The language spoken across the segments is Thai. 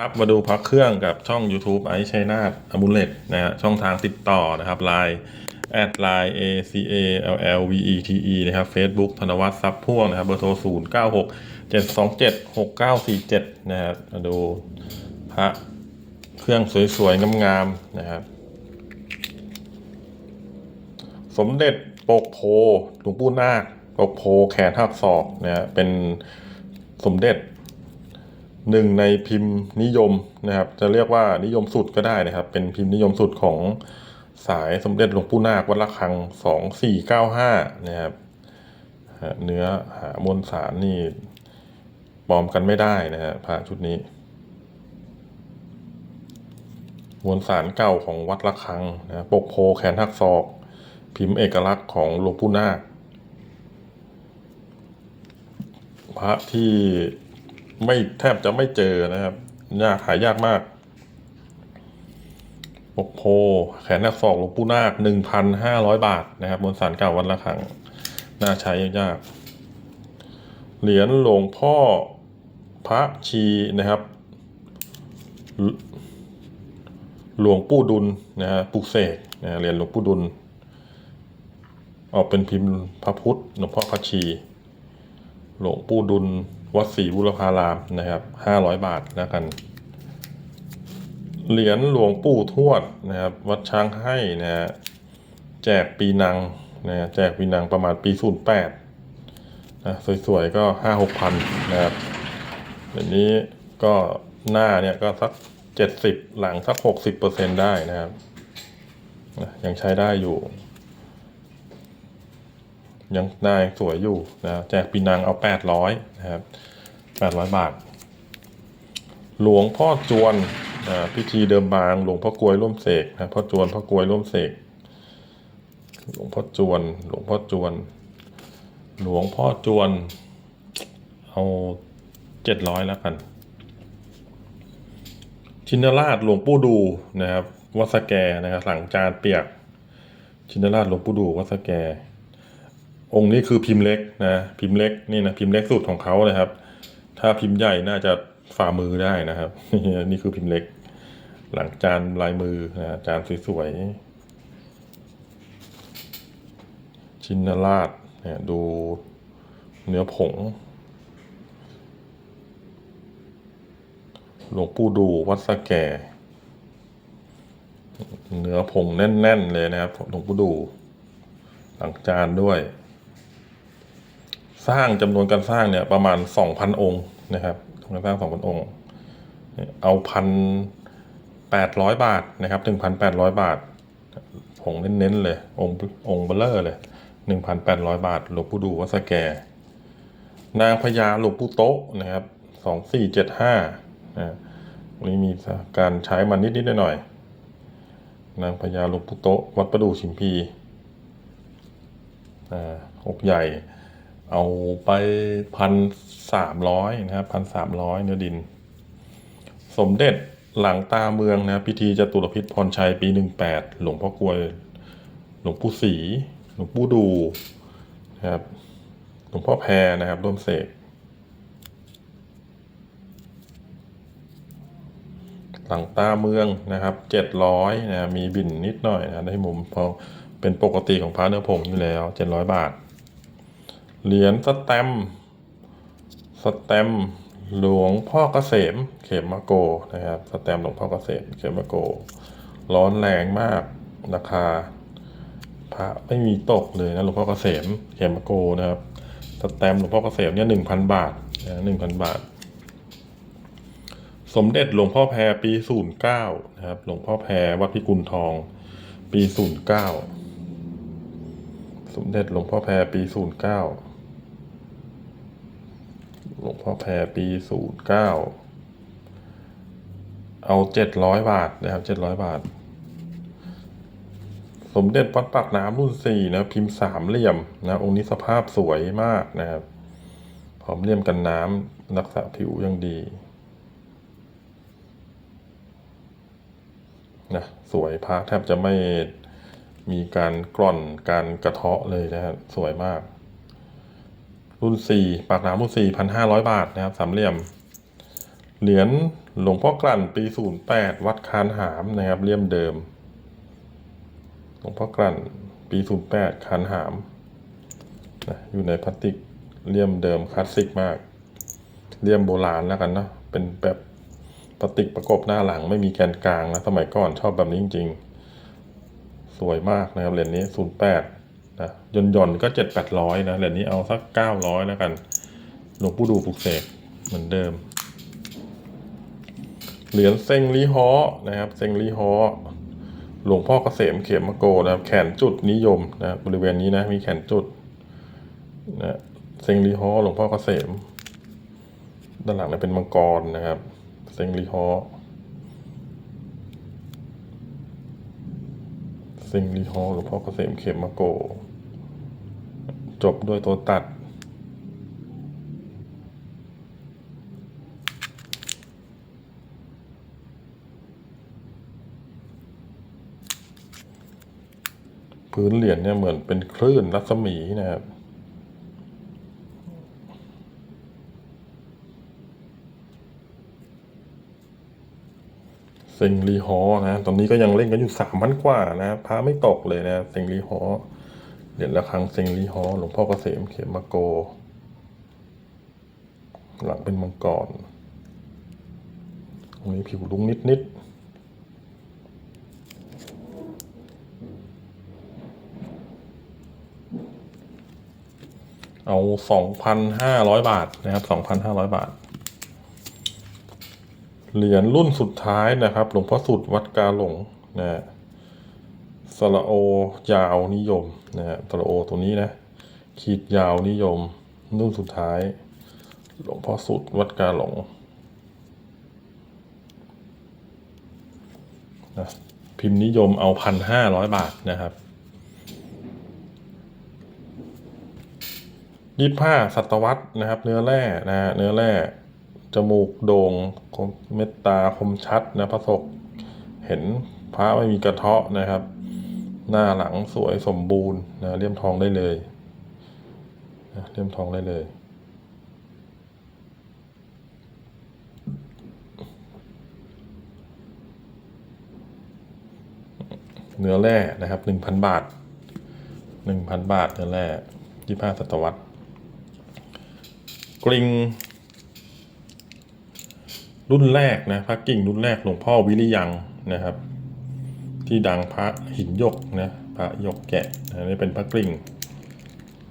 ครับมาดูพักเครื่องกับช่อง YouTube ไอชัยนาทอมูเลตนะฮะช่องทางติดต่อนะครับ Line แอดไลน์ A C A L L V E T E นะครับ Facebook ธนวัฒน์ซับพ่วงนะครับเบอร์โทร 0 9 6 7 2 7 6 9 4 7 นะครับมาดูพระเครื่องสวยๆ งามๆนะครับ สมเด็จปกโพหลวงปู่นาคปกโพแขนหักศอกนะฮะเป็นสมเด็จ หนึ่งในพิมพ์นิยมนะครับ จะเรียกว่านิยมสุดก็ได้นะครับ เป็นพิมพ์นิยมสุดของสายสมเด็จหลวงปู่นาควัดระฆังสองสี่เก้าห้านะครับเนื้อหามวลสารนี่ปลอมกันไม่ได้นะฮะพระชุดนี้ มวลสารเก่าของวัดระฆังนะปกโพแขนทักศอก พิมพ์เอกลักษณ์ของหลวงปู่นาคพระที่ ไม่แทบจะไม่เจอนะครับยากหายากมากปกโพ แขนหนักศอกหลวงปู่นาคหนึ่งพันห้าร้อยบาทนะครับ บนสารเก่าวัดละขังน่าใช้ยากเหรียญหลวงพ่อพระชีนะครับ หลวงปู่ดุลนะฮะปุกเสกนะเหรียญหลวงปู่ดุล ออกเป็นพิมพ์พระพุทธหลวงพ่อพระชี หลวงปู่ดุล วัดศรีบุรพารามนะครับห้าร้อยบาทแล้วกัน เหรียญหลวงปู่ทวดนะครับวัดช้างให้นะฮะแจกปีนังนะฮะแจกปีนังประมาณปีศูนย์แปดนะสวยๆก็ห้าหกพันนะครับเดี๋ยวนี้ก็หน้าเนี่ยก็สักเจ็ดสิบหลังสักหกสิบเปอร์เซ็นได้นะครับนะยังใช้ได้อยู่ ยังได้สวยอยู่นะแจกปีนังเอาแปดร้อยนะครับแปดร้อยบาท หลวงพ่อจวนอ่าพิธีเดิมบาง หลวงพ่อกลวยร่วมเสกนะพ่อจวนพ่อกลวยร่วมเสกหลวงพ่อจวน หลวงพ่อจวน หลวงพ่อจวน เอาเจ็ดร้อยแล้วกันชินราชหลวงปู่ดูนะครับวัดสแกนะครับหลังจานเปียก ชินราชหลวงปู่ดูวัดสแก องค์นี้คือพิมพ์เล็กนะพิมพ์เล็กนี่นะพิมพ์เล็กสุดของเขาเลยครับ ถ้าพิมพ์ใหญ่น่าจะฝ่ามือได้นะครับ นี่คือพิมพ์เล็ก หลังจานลายมือนะจานสวยๆชินราชเนี่ยดูเนื้อผงหลวงปู่ดูวัดสะแก่ เนื้อผงแน่น ๆ เลยนะครับหลวงปู่ดูหลังจานด้วย สร้างจำนวนการสร้างเนี่ยประมาณสองพันองค์นะครับจำนวนการสร้างสองพันองค์ เอาพันแปดร้อยบาทนะครับหนึ่งพันแปดร้อยบาทผงเน้นๆเลย องค์องค์เบลเลอร์เลยหนึ่งพันแปดร้อยบาท หลวงปู่ดูวัดสแก่นางพญาหลวงปู่โต๊ะนะครับสองสี่เจ็ดห้านะวันนี้มีการใช้มันนิดๆหน่อยๆนางพญาหลวงปู่โต๊ะวัดประดู่ชิมพีอ่าอกใหญ่ เอาไปพันสามร้อยนะครับพันสามร้อยเนื้อดิน สมเด็จหลังตาเมืองนะพิธีจตุรพิษพรชัยปีหนึ่งแปดหลวงพ่อกลวยหลวงปู่ศรีหลวงปู่ดูนะครับหลวงพ่อแพรนะครับ ร่วมเสกหลังตาเมืองนะครับเจ็ดร้อยนะมีบินนิดหน่อยนะในมุมพราะเป็นปกติของพระเนื้อผงอยู่แล้วเจ็ดร้อยบาท เหรียญสแตมสแตมหลวงพ่อเกษม เขมะโกนะครับ สแตมหลวงพ่อเกษม เขมะโก ร้อนแรงมากราคา พระไม่มีตกเลยนะหลวงพ่อเกษม เขมะโกนะครับ สแตมหลวงพ่อเกษมเนี่ยหนึ่งพันบาทนะหนึ่งพันบาท สมเด็จหลวงพ่อแพรปีศูนย์เก้านะครับ หลวงพ่อแพรวัดพิกุลทอง ปีศูนย์เก้าสมเด็จหลวงพ่อแพรปีศูนย์เก้า หลวงพ่อแพรปีศูนย์เก้าเอาเจ็ดร้อยบาทนะครับเจ็ดร้อยบาท สมเด็จวัดปากน้ำรุ่นสี่นะพิมพ์สามเหลี่ยมนะองค์นี้สภาพสวยมากนะครับพร้อมเลี่ยมกันน้ำรักษาผิวยังดีนะสวยพระแทบจะไม่มีการกร่อนการกระเทาะเลยนะครับสวยมาก รุ่นสี่ปากหน้ำรุ่นสี่พันห้าร้อยบาทนะครับสามเหลี่ยม เหรียญหลวงพ่อกลั่นปี 08 วัดคานหามนะครับเลี่ยมเดิม หลวงพ่อกลั่นปี 08 คานหามนะอยู่ในพลาสติกเลี่ยมเดิมคลาสสิกมาก เลี่ยมโบราณแล้วกันเนาะเป็นแบบพลาสติกประกบหน้าหลังไม่มีแกนกลางนะสมัยก่อนชอบแบบนี้จริงๆ สวยมากนะครับเหรียญนี้ 08 นะยนยนต์ก็7 800นะเหรียญนี้เอาสัก900แล้วกันหลวงปู่ดูปลุกเสกเหมือนเดิม เหรียญเซงลีฮอนะครับเซงลีฮอหลวงพ่อเกษมเขมโกนะครับแขนจุดนิยมนะบริเวณนี้นะมีแขนจุดนะเซงลีฮอหลวงพ่อเกษมด้านหลังเนี่ยเป็นมังกรนะครับเซงลีฮอเซงลีฮอหลวงพ่อเกษมเขมโก จบด้วยตัวตัด พื้นเหรียญเนี่ยเหมือนเป็นคลื่นรัศมีนะครับเซ็งรีฮอนะ ตอนนี้ก็ยังเล่นกันอยู่สามพันกว่านะพระไม่ตกเลยนะ เซ็งรีฮอ เหรียญละคังเซ็งรีฮอหลวงพ่อเกษมเขมมาโก หลังเป็นมังกรตรงนี้ผิวลุงนิดนิดๆเอาสองพันห้าร้อยบาทนะครับสองพันห้าร้อยบาท เหรียญรุ่นสุดท้ายนะครับ หลวงพ่อสุดวัดกาหลงนะ สระโอยาวนิยมนะฮะสระโอตัวนี้นะ ขีดยาวนิยมรุ่นสุดท้าย หลวงพ่อสุดวัดกาหลงนะพิมพ์นิยมเอาพันห้าร้อยบาทนะครับยี่ห้าศตวรรษนะครับ เนื้อแร่นะเนื้อแร่จมูกโด่งเม็ดตาคมชัดนะพระศกเห็นพระไม่มีกระเทาะนะครับ หน้าหลังสวยสมบูรณ์นะเลี่ยมทองได้เลยนะเลี่ยมทองได้เลย เนื้อแร่นะครับหนึ่งพันบาทหนึ่งพันบาทเนื้อแร่ยี่ห้าศตวรรษกริงรุ่นแรกนะพระกิ่งรุ่นแรกหลวงพ่อวิริยังนะครับ ที่ดังพระหินยกนะพระยกแกะนะนี่เป็นพระกริ่ง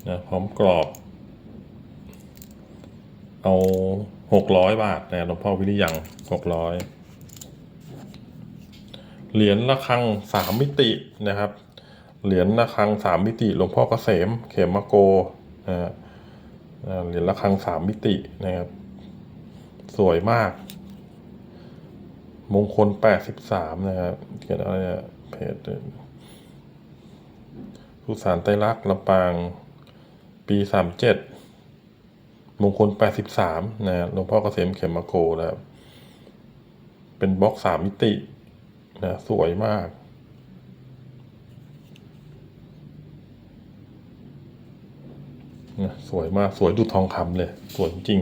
นะพร้อมกรอบ เอาหกร้อยบาทนะหลวงพ่อวิริยังหกร้อยเหรียญระฆังสามมิตินะครับ เหรียญระฆังสามมิติ หลวงพ่อเกษม เขมโกนะเหรียญระฆังสามมิตินะครับ สวยมาก มงคลแปดสิบสามนะครับเขียนอะไรเนี่ยเพจสุสานไตรลักษณ์ลำปาง ปีสามเจ็ดมงคลแปดสิบสามนะหลวงพ่อเกษมเขมโกนะครับ เป็นบล็อกสามมิตินะสวยมากนะสวยมากสวยดูทองคำเลย สวยจริง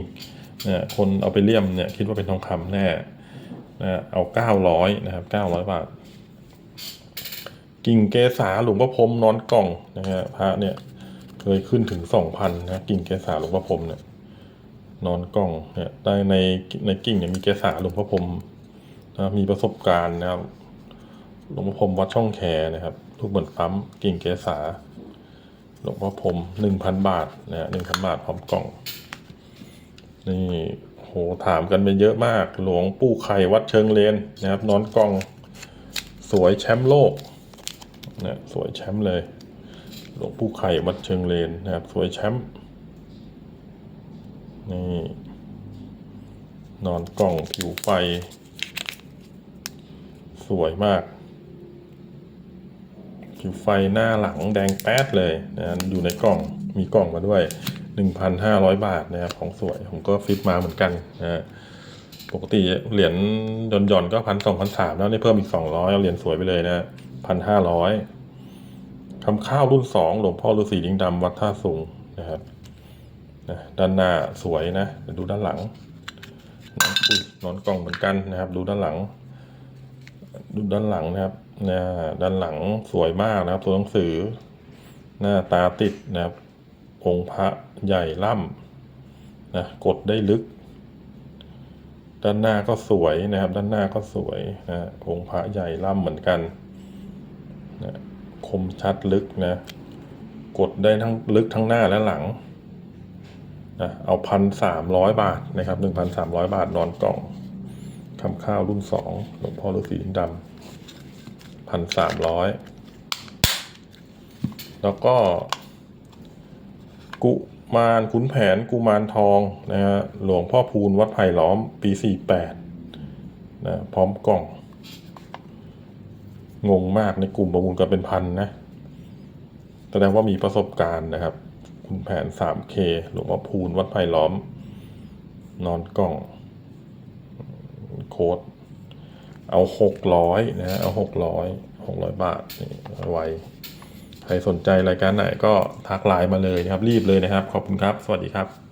นะคนเอาไปเลี่ยมเนี่ย คิดว่าเป็นทองคำแน่ นะเอาเก้าร้อยนะครับเก้าร้อยบาท กิ่งเกษาหลวงพ่อพรมนอนกล่องนะฮะพระเนี่ยเคยขึ้นถึงสองพันนะกิ่งเกษาหลวงพ่อพรมเนี่ยนอนกล่องเนี่ยได้ในในกิ่งเนี่ยมีเกษาหลวงพ่อพรมนะมีประสบการณ์นะครับหลวงพ่อพรมวัดช่องแคนะครับลูกเหมือนปั๊มกิ่งเกษาหลวงพ่อพรมหนึ่งพันบาทนะฮะหนึ่งพันบาทพร้อมกล่องนี่ โหถามกันไปเยอะมาก หลวงปู่ไข่วัดเชิงเลนนะครับนอนกล่องสวยแชมป์โลกนะสวยแชมป์เลย หลวงปู่ไข่วัดเชิงเลนนะครับ สวยแชมป์นี่นอนกล่องผิวไฟ สวยมาก ผิวไฟหน้าหลังแดงแป๊ดเลยนะอยู่ในกล่องมีกล่องมาด้วย 1,500 บาทนะครับของสวยผมก็ฟิตมาเหมือนกันนะฮะปกติเหรียญหย่อนๆก็พันสองพันสามแล้วนี่เพิ่มอีก200เอาเหรียญสวยไปเลยนะพันห้าร้อยคำข้าวรุ่นสองหลวงพ่อฤาษีดิงดำวัดท่าสูงนะครับนะด้านหน้าสวยนะเดี๋ยวดูด้านหลังนะอุ้ยนอนกล่องเหมือนกันนะครับ ดูด้านหลัง ดูด้านหลังนะครับนะด้านหลังสวยมากนะครับตัวหนังสือ หน้าตาติดนะครับ องค์พระใหญ่ล่ำนะกดได้ลึก ด้านหน้าก็สวยนะครับ ด้านหน้าก็สวยนะองค์พระใหญ่ล่ำเหมือนกันนะคมชัดลึกนะ กดได้ทั้งลึกทั้งหน้าและหลังนะเอาพันสามร้อยบาทนะครับหนึ่งพันสามร้อยบาทนอนกล่องทำข้าวรุ่นสองหลวงพ่อฤาษีลิงดำพันสามร้อยแล้วก็ กุมารขุนแผนกุมารทองนะฮะหลวงพ่อพูนวัดไผ่ล้อมปีสี่แปดนะพร้อมกล่อง งงมากในกลุ่มประมูลกันเป็นพันนะแสดงว่ามีประสบการณ์นะครับคุณแผน 3K หลวงพ่อพูนวัดไผ่ล้อม นอนกล่อง โค้ดเอาหกร้อยนะฮะเอาหกร้อยหกร้อยบาทนี่ไว้ ใครสนใจรายการไหนก็ทักไลน์มาเลยนะครับ รีบเลยนะครับ ขอบคุณครับ สวัสดีครับ